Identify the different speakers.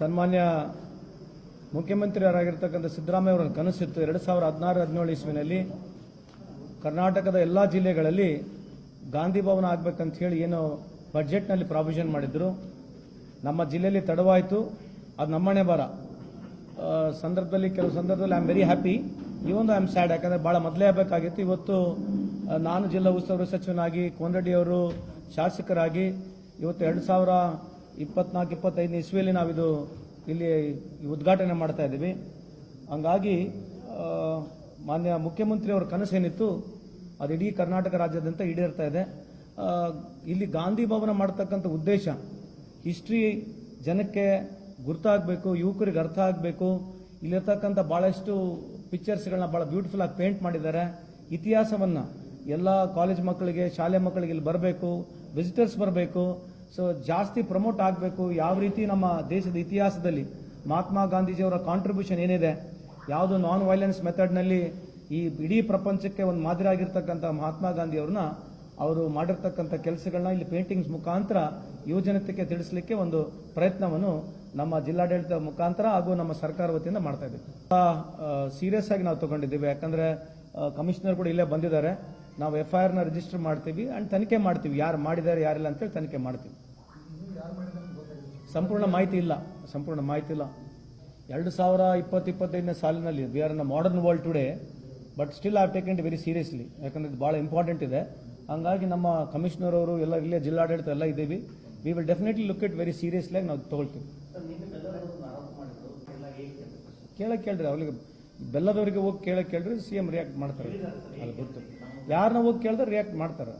Speaker 1: ಸನ್ಮಾನ್ಯ ಮುಖ್ಯಮಂತ್ರಿಯರಾಗಿರ್ತಕ್ಕಂಥ ಸಿದ್ದರಾಮಯ್ಯ ಅವರ ಕನಸಿತ್ತು ಎರಡು ಸಾವಿರ ಹದಿನಾರು, ಹದಿನೇಳು ಇಸ್ವಿನಲ್ಲಿ ಕರ್ನಾಟಕದ ಎಲ್ಲ ಜಿಲ್ಲೆಗಳಲ್ಲಿ ಗಾಂಧಿ ಭವನ ಆಗಬೇಕಂತ ಹೇಳಿ ಏನು ಬಜೆಟ್ನಲ್ಲಿ ಪ್ರಾವಿಷನ್ ಮಾಡಿದ್ರು. ನಮ್ಮ ಜಿಲ್ಲೆಯಲ್ಲಿ ತಡವಾಯಿತು. ಅದು ನಮ್ಮನೆ ಬರ ಸಂದರ್ಭದಲ್ಲಿ ಕೆಲವು ಸಂದರ್ಭದಲ್ಲಿ ಐ ಆಮ್ ವೆರಿ ಹ್ಯಾಪಿ ಇವೊಂದು ಐ ಆಮ್ ಸ್ಯಾಡ್ ಯಾಕಂದರೆ ಭಾಳ ಮೊದಲೇ ಆಗಬೇಕಾಗಿತ್ತು. ಇವತ್ತು ನಾನು ಜಿಲ್ಲಾ ಉಸ್ತುವಾರಿ ಸಚಿವನಾಗಿ, ಕೋನರೆಡ್ಡಿ ಅವರು ಶಾಸಕರಾಗಿ ಇವತ್ತು ಎರಡು ಸಾವಿರ ಇಪ್ಪತ್ನಾಲ್ಕು, ಇಪ್ಪತ್ತೈದನೇ ಇಸ್ವಿಯಲ್ಲಿ ನಾವಿದು ಇಲ್ಲಿ ಉದ್ಘಾಟನೆ ಮಾಡ್ತಾ ಇದ್ದೀವಿ. ಹಂಗಾಗಿ ಮಾನ್ಯ ಮುಖ್ಯಮಂತ್ರಿಯವರ ಕನಸೇನಿತ್ತು ಅದು ಇಡೀ ಕರ್ನಾಟಕ ರಾಜ್ಯಾದ್ಯಂತ ಈಡೇರ್ತಾ ಇದೆ. ಇಲ್ಲಿ ಗಾಂಧಿ ಭವನ ಮಾಡ್ತಕ್ಕಂಥ ಉದ್ದೇಶ, ಹಿಸ್ಟ್ರಿ ಜನಕ್ಕೆ ಗುರ್ತಾಗಬೇಕು, ಯುವಕರಿಗೆ ಅರ್ಥ ಆಗಬೇಕು. ಇಲ್ಲಿರ್ತಕ್ಕಂಥ ಭಾಳಷ್ಟು ಪಿಕ್ಚರ್ಸ್ಗಳನ್ನ ಭಾಳ ಬ್ಯೂಟಿಫುಲ್ ಆಗಿ ಪೇಂಟ್ ಮಾಡಿದ್ದಾರೆ. ಇತಿಹಾಸವನ್ನು ಎಲ್ಲ ಕಾಲೇಜ್ ಮಕ್ಕಳಿಗೆ, ಶಾಲೆ ಮಕ್ಕಳಿಗೆ ಇಲ್ಲಿ ಬರಬೇಕು, ವಿಸಿಟರ್ಸ್ ಬರಬೇಕು. ಸೊ ಜಾಸ್ತಿ ಪ್ರಮೋಟ್ ಆಗಬೇಕು ಯಾವ ರೀತಿ ನಮ್ಮ ದೇಶದ ಇತಿಹಾಸದಲ್ಲಿ ಮಹಾತ್ಮ ಗಾಂಧೀಜಿಯವರ ಕಾಂಟ್ರಿಬ್ಯೂಷನ್ ಏನಿದೆ, ಯಾವುದು ನಾನ್ ವೈಲೆನ್ಸ್ ಮೆಥಡ್ನಲ್ಲಿ ಈ ಇಡೀ ಪ್ರಪಂಚಕ್ಕೆ ಒಂದು ಮಾದರಿ ಆಗಿರ್ತಕ್ಕಂಥ ಮಹಾತ್ಮ ಗಾಂಧಿಯವ್ರನ್ನ ಅವರು ಮಾಡಿರ್ತಕ್ಕಂಥ ಕೆಲಸಗಳನ್ನ ಇಲ್ಲಿ ಪೇಂಟಿಂಗ್ಸ್ ಮುಖಾಂತರ ಯುವಜನತೆಗೆ ತಿಳಿಸಲಿಕ್ಕೆ ಒಂದು ಪ್ರಯತ್ನವನ್ನು ನಮ್ಮ ಜಿಲ್ಲಾಡಳಿತ ಮುಖಾಂತರ ಹಾಗೂ ನಮ್ಮ ಸರ್ಕಾರ ವತಿಯಿಂದ ಮಾಡ್ತಾ ಇದ್ದೀವಿ. ಸೀರಿಯಸ್ ಆಗಿ ನಾವು ತಗೊಂಡಿದ್ದೀವಿ. ಯಾಕಂದ್ರೆ ಕಮಿಷನರ್ ಕೂಡ ಇಲ್ಲೇ ಬಂದಿದ್ದಾರೆ. ನಾವು ಎಫ್ ಐ ಆರ್ನ ರಿಜಿಸ್ಟರ್ ಮಾಡ್ತೀವಿ ಆ್ಯಂಡ್ ತನಿಖೆ ಮಾಡ್ತೀವಿ. ಯಾರು ಮಾಡಿದ್ದಾರೆ ಯಾರಿಲ್ಲ ಅಂತೇಳಿ ತನಿಖೆ ಮಾಡ್ತೀವಿ. ಸಂಪೂರ್ಣ ಮಾಹಿತಿ ಇಲ್ಲ. ಸಂಪೂರ್ಣ ಮಾಹಿತಿ ಇಲ್ಲ. ಎರಡು ಸಾವಿರ ಇಪ್ಪತ್ತು ಇಪ್ಪತ್ತೈದನೇ ಸಾಲಿನಲ್ಲಿ we are in modern world today but still I taken it very seriously ಯಾಕಂದ್ರೆ ಇದು ಭಾಳ ಇಂಪಾರ್ಟೆಂಟ್ ಇದೆ. ಹಂಗಾಗಿ ನಮ್ಮ ಕಮಿಷನರ್ ಅವರು ಎಲ್ಲ ಇಲ್ಲೇ ಜಿಲ್ಲಾಡಳಿತ ಎಲ್ಲ ಇದ್ದೀವಿ. We will definitely look it very seriously ನಾವು ತಗೊಳ್ತೀವಿ. ಕೇಳೋಕೆ ಕೇಳ್ರಿ ಅವ್ರಿಗೆ ಬೆಲ್ಲದವರಿಗೆ ಹೋಗಿ ಕೇಳಕ್ಕೆ ಕೇಳಿದ್ರೆ ಸಿ ಎಂ ರಿಯಾಕ್ಟ್ ಮಾಡ್ತಾರೆ. ಅದು ಗೊತ್ತು. ಯಾರನ್ನ ಹೋಗಿ ಕೇಳಿದ್ರೆ ರಿಯಾಕ್ಟ್ ಮಾಡ್ತಾರೆ.